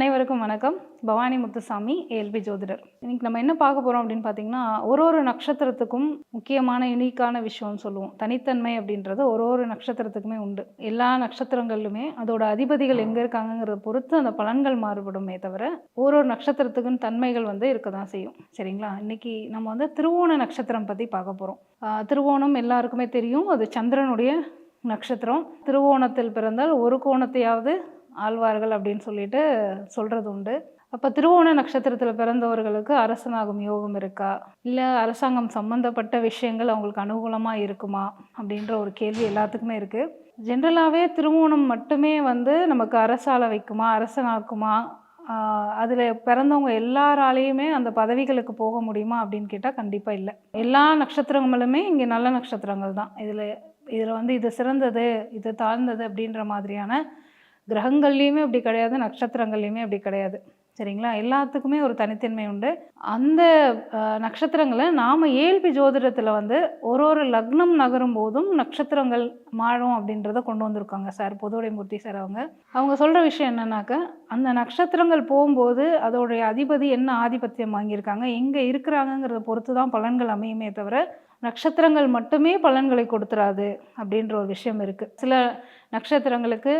அனைவருக்கும் வணக்கம். பவானி முத்துசாமி ஏல்பி ஜோதிடர். இன்னைக்கு நம்ம என்ன பார்க்க போகிறோம் அப்படின்னு பார்த்தீங்கன்னா ஒரு ஒரு நட்சத்திரத்துக்கும் முக்கியமான யுனிக்கான விஷயம்னு சொல்லுவோம். தனித்தன்மை அப்படின்றது ஒரு ஒரு நட்சத்திரத்துக்குமே உண்டு. எல்லா நட்சத்திரங்களிலுமே அதோட அதிபதிகள் எங்கே இருக்காங்கங்கிறத பொறுத்து அந்த பலன்கள் மாறுபடுமே தவிர ஒரு ஒரு நட்சத்திரத்துக்குன்னு தன்மைகள் வந்து இருக்க தான் செய்யும். சரிங்களா? இன்னைக்கு நம்ம வந்து திருவோண நட்சத்திரம் பற்றி பார்க்க போகிறோம் திருவோணம் எல்லாருக்குமே தெரியும். அது சந்திரனுடைய நட்சத்திரம். திருவோணத்தில் பிறந்தால் ஒரு கோணத்தையாவது ஆழ்வார்கள் அப்படின்னு சொல்லிட்டு சொல்கிறது உண்டு. அப்போ திருவோண நட்சத்திரத்தில் பிறந்தவர்களுக்கு அரசனாகும் யோகம் இருக்கா? இல்லை அரசாங்கம் சம்மந்தப்பட்ட விஷயங்கள் அவங்களுக்கு அனுகூலமாக இருக்குமா? அப்படின்ற ஒரு கேள்வி எல்லாத்துக்குமே இருக்குது ஜென்ரலாகவே திருவோணம் மட்டுமே வந்து நமக்கு அரசால வைக்குமா? அரசனாக்குமா? அதில் பிறந்தவங்க எல்லாராலேயுமே அந்த பதவிகளுக்கு போக முடியுமா அப்படின்னு கேட்டால் கண்டிப்பாக இல்லை. எல்லா நட்சத்திரங்களுமே இங்கே நல்ல நட்சத்திரங்கள் தான். இதில் இதில் வந்து இது சிறந்தது இது தாழ்ந்தது அப்படின்ற மாதிரியான கிரகங்கள்லேயுமே அப்படி கிடையாது நட்சத்திரங்கள்லேயுமே அப்படி கிடையாது. சரிங்களா? எல்லாத்துக்குமே ஒரு தனித்தன்மை உண்டு. அந்த நட்சத்திரங்களை நாம் ஏழ்பி ஜோதிடத்தில் வந்து ஒரு ஒரு லக்னம் நகரும் போதும் நட்சத்திரங்கள் மாழும் அப்படின்றத கொண்டு வந்திருக்காங்க சார் மூர்த்தி சார் அவங்க. அவங்க சொல்கிற விஷயம் என்னன்னாக்க அந்த நட்சத்திரங்கள் போகும்போது அதோடைய அதிபதி என்ன ஆதிபத்தியம் வாங்கியிருக்காங்க எங்கே இருக்கிறாங்கங்கிறத பொறுத்து தான் பலன்கள் அமையுமே தவிர நட்சத்திரங்கள் மட்டுமே பலன்களை கொடுத்துறாது அப்படின்ற ஒரு விஷயம் இருக்குது சில நட்சத்திரங்களுக்கு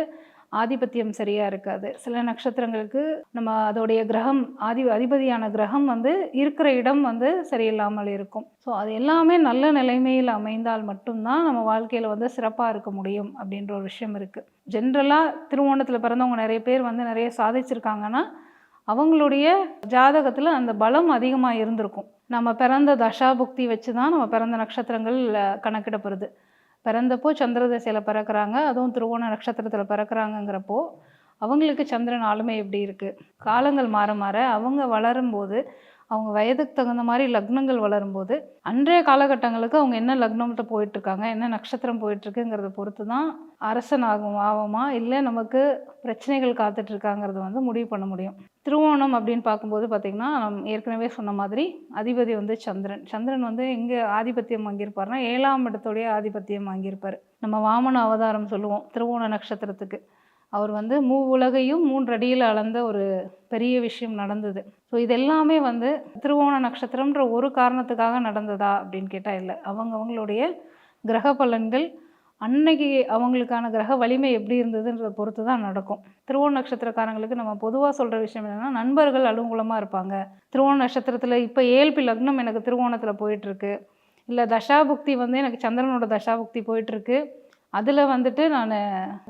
ஆதிபத்தியம் சரியாக இருக்காது. சில நட்சத்திரங்களுக்கு நம்ம அதோடைய கிரகம் ஆதி அதிபதியான கிரகம் வந்து இருக்கிற இடம் வந்து சரியில்லாமல் இருக்கும். ஸோ அது எல்லாமே நல்ல நிலைமையில் அமைந்தால் மட்டும்தான் நம்ம வாழ்க்கையில் வந்து சிறப்பாக இருக்க முடியும் அப்படின்ற ஒரு விஷயம் இருக்குது ஜென்ரலாக திருவோணத்தில் பிறந்தவங்க நிறைய பேர் வந்து நிறைய சாதிச்சிருக்காங்கன்னா அவங்களுடைய ஜாதகத்தில் அந்த பலம் அதிகமாக இருந்திருக்கும். நம்ம பிறந்த தசாபுக்தி வச்சு தான் நம்ம பிறந்த நட்சத்திரங்கள் கணக்கிடப்படுது. பிறந்தப்போ சந்திர தசையில் பிறக்கிறாங்க. அதுவும் திருவோண நட்சத்திரத்தில் பிறக்கிறாங்கங்கிறப்போ அவங்களுக்கு சந்திரன் ஆளுமை எப்படி இருக்குது காலங்கள் மாற மாற அவங்க வளரும்போது அவங்க வயதுக்கு தகுந்த மாதிரி லக்னங்கள் வளரும்போது அன்றைய காலகட்டங்களுக்கு அவங்க என்ன லக்னம்கிட்ட போயிட்டுருக்காங்க என்ன நட்சத்திரம் போயிட்டுருக்குங்கிறத பொறுத்து தான் அரசன் ஆகும் ஆகுமா? இல்லை நமக்கு பிரச்சனைகள் காத்துட்ருக்காங்கிறத வந்து முடிவு பண்ண முடியும். திருவோணம் அப்படின்னு பார்க்கும்போது பார்த்திங்கன்னா நம் ஏற்கனவே சொன்ன மாதிரி அதிபதி வந்து சந்திரன். சந்திரன் வந்து எங்கே ஆதிபத்தியம் வாங்கியிருப்பார்னா ஏழாம் இடத்துடைய ஆதிபத்தியம் வாங்கியிருப்பார். நம்ம வாமன அவதாரம் சொல்லுவோம் திருவோண நட்சத்திரத்துக்கு. அவர் வந்து மூ உலகையும் மூன்றடியில் அளந்த ஒரு பெரிய விஷயம் நடந்தது. ஸோ இதெல்லாமே வந்து திருவோண நட்சத்திரம்ன்ற ஒரு காரணத்துக்காக நடந்ததா அப்படின்னு கேட்டால் இல்லை. அவங்க அவங்களுடைய கிரக பலன்கள் அன்னைக்கு அவங்களுக்கான கிரக வலிமை எப்படி இருந்ததுன்றதை பொறுத்து தான் நடக்கும். திருவோண நட்சத்திரக்காரங்களுக்கு நம்ம பொதுவாக சொல்கிற விஷயம் என்னென்னா நண்பர்கள் அலுங்குலமாக இருப்பாங்க. திருவோண நட்சத்திரத்தில் இப்போ ஏழ்பி லக்னம் எனக்கு திருவோணத்தில் போயிட்டுருக்கு இல்லை தசாபுக்தி வந்து எனக்கு சந்திரனோட தசாபுக்தி போயிட்டுருக்கு அதில் வந்துட்டு நான்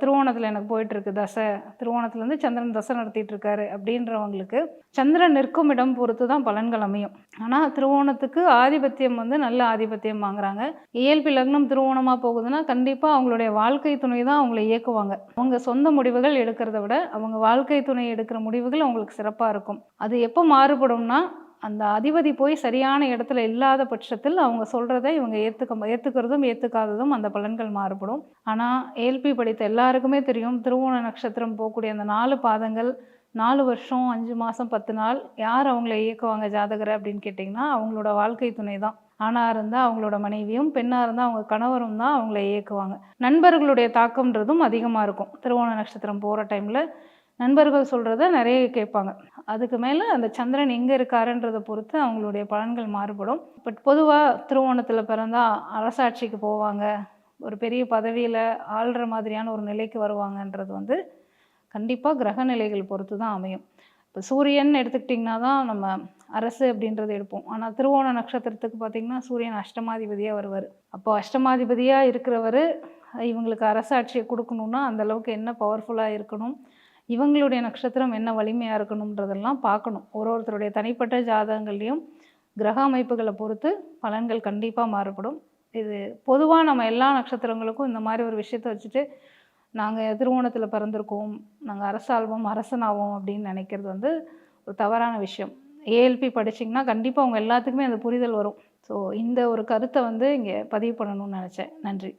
திருவோணத்தில் எனக்கு போயிட்டுருக்கு தசை. திருவோணத்துலேருந்து சந்திரன் தசை நடத்திட்டு இருக்காரு அப்படின்றவங்களுக்கு சந்திரன் நிற்கும் இடம் பொறுத்து தான் பலன்கள் அமையும். ஆனால் திருவோணத்துக்கு ஆதிபத்தியம் வந்து நல்ல ஆதிபத்தியம் வாங்குறாங்க. இயல்பு லக்னம் திருவோணமாக போகுதுன்னா கண்டிப்பாக அவங்களுடைய வாழ்க்கை துணை தான் அவங்களை இயக்குவாங்க. அவங்க சொந்த முடிவுகள் எடுக்கிறத விட அவங்க வாழ்க்கை துணை எடுக்கிற முடிவுகள் அவங்களுக்கு சிறப்பாக இருக்கும். அது எப்போ மாறுபடும்னா அந்த அதிபதி போய் சரியான இடத்துல இல்லாத பட்சத்தில் அவங்க சொல்கிறத இவங்க ஏற்றுக்க ஏற்றுக்கிறதும் ஏற்றுக்காததும் அந்த பலன்கள் மாறுபடும். ஆனால் ஏல்பி படித்த எல்லாருக்குமே தெரியும் திருவோண நட்சத்திரம் போகக்கூடிய அந்த நாலு பாதங்கள் நாலு வருஷம் அஞ்சு மாதம் பத்து நாள் யார் அவங்கள இயக்குவாங்க ஜாதகரை அப்படின்னு கேட்டிங்கன்னா அவங்களோட வாழ்க்கை துணை தான். ஆணாக இருந்தால் அவங்களோட மனைவியும் பெண்ணாக இருந்தால் அவங்க கணவரும் தான் அவங்கள இயக்குவாங்க. நண்பர்களுடைய தாக்கம்ன்றதும் அதிகமாக இருக்கும். திருவோண நட்சத்திரம் போகிற டைமில் நண்பர்கள் சொல்கிறத நிறைய கேட்பாங்க. அதுக்கு மேலே அந்த சந்திரன் எங்கே இருக்காருன்றதை பொறுத்து அவங்களுடைய பலன்கள் மாறுபடும். பட் பொதுவாக திருவோணத்தில் பிறந்தால் அரசாட்சிக்கு போவாங்க. ஒரு பெரிய பதவியில் ஆள்ற மாதிரியான ஒரு நிலைக்கு வருவாங்கன்றது வந்து கண்டிப்பாக கிரக நிலைகள் பொறுத்து தான் அமையும். இப்போ சூரியன் எடுத்துக்கிட்டிங்கன்னா தான் நம்ம அரசு அப்படின்றத எடுப்போம். ஆனால் திருவோண நட்சத்திரத்துக்கு பார்த்திங்கன்னா சூரியன் அஷ்டமாதிபதியாக வருவார். அப்போ அஷ்டமாதிபதியாக இருக்கிறவர் இவங்களுக்கு அரசாட்சியை கொடுக்கணுன்னா அந்தளவுக்கு என்ன பவர்ஃபுல்லாக இருக்கணும்? இவங்களுடைய நட்சத்திரம் என்ன வலிமையாக இருக்கணுன்றதெல்லாம் பார்க்கணும். ஒரு ஒருத்தருடைய தனிப்பட்ட ஜாதகங்கள்லேயும் கிரக அமைப்புகளை பொறுத்து பலன்கள் கண்டிப்பாக மாறுபடும். இது பொதுவாக நம்ம எல்லா நட்சத்திரங்களுக்கும் இந்த மாதிரி ஒரு விஷயத்த வச்சுட்டு நாங்கள் திருவோணத்தில் பிறந்திருக்கோம் நாங்கள் அரசால்வோம் அரசனாவோம் அப்படின்னு நினைக்கிறது வந்து ஒரு தவறான விஷயம். ஏஎல்பி படிச்சிங்கன்னா கண்டிப்பாக அவங்க எல்லாத்துக்குமே அந்த புரிதல் வரும். ஸோ இந்த ஒரு கருத்தை வந்து இங்கே பதிவு பண்ணணும்னு நினச்சேன். நன்றி.